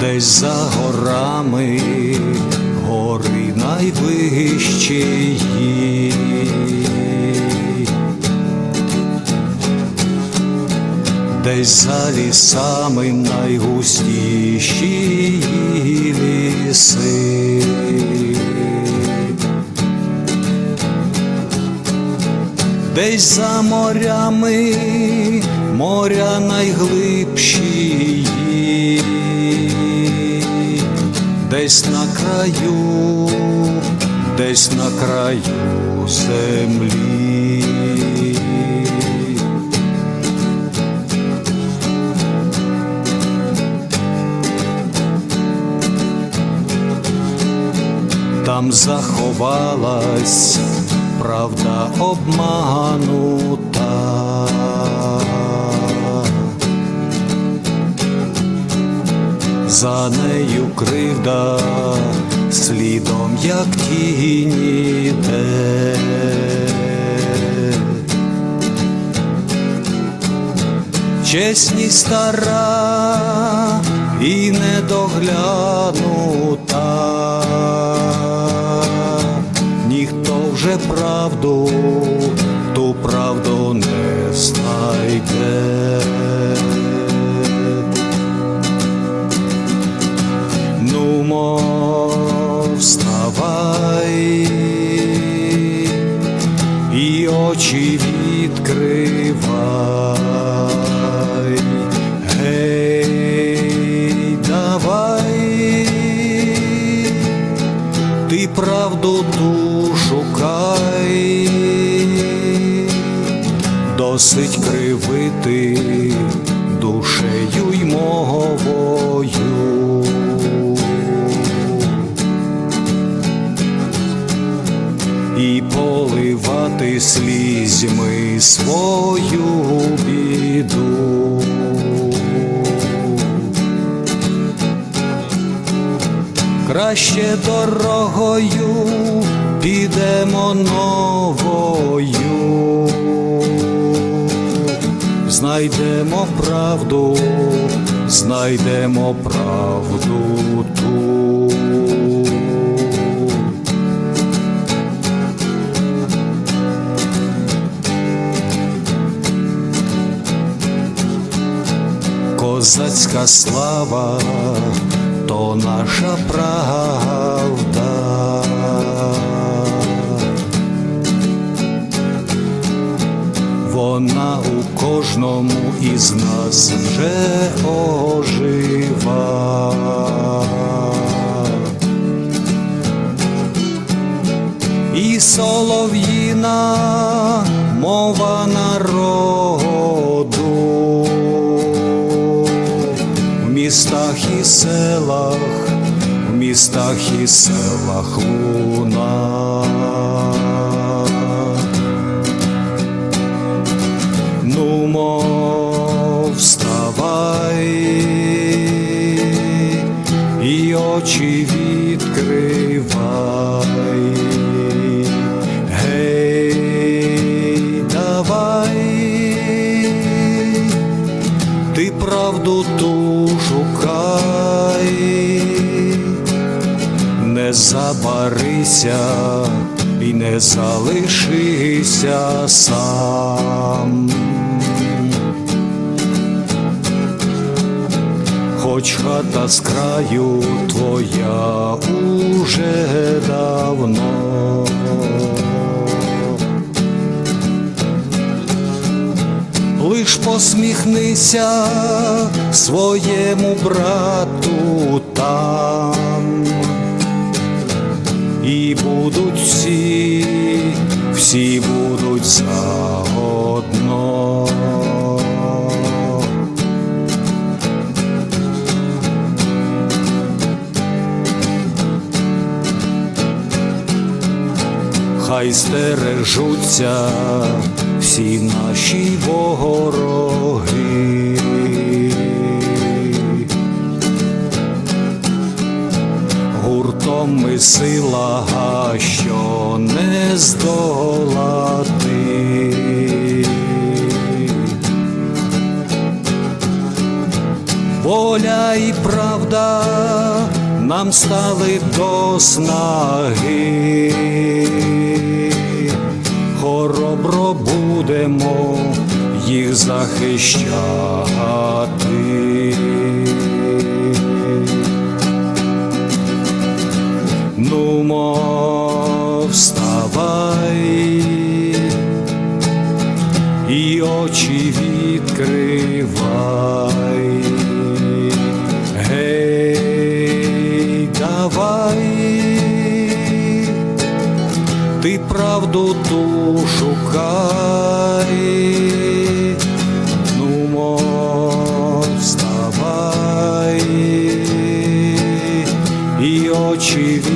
десь за горами, гори найвищі. Десь за лісами найгустіші ліси. Десь за морями, моря найглибші, десь на краю, десь на краю землі. Там заховалась правда обманута. За нею кривда слідом, як тінь іде. Чесність стара і недоглянута, ніхто вже правду, очі відкривай, гей, давай, ти правду ту шукай, досить кривити душею й мовою. Поливати слізьми свою біду. Краще дорогою підемо новою, знайдемо правду, знайдемо правду ту. Козацька слава то наша правда. Вона у кожному із нас вже ожива. Містах і селах, в містах і селах луна. Ну, мов, вставай і очі відкривай. Ти правду забарися і не залишися сам. Хоч хата з краю твоя уже давно. Лиш посміхнися своєму брату там, і будуть всі, всі будуть заодно. Хай стережуться всі наші вороги. Ми сила, що не здолати. воля і правда нам стали до снаги. Хоробро будемо їх захищати. І очі відкривай. Гей, давай, ти правду ту шукай. Відкривай.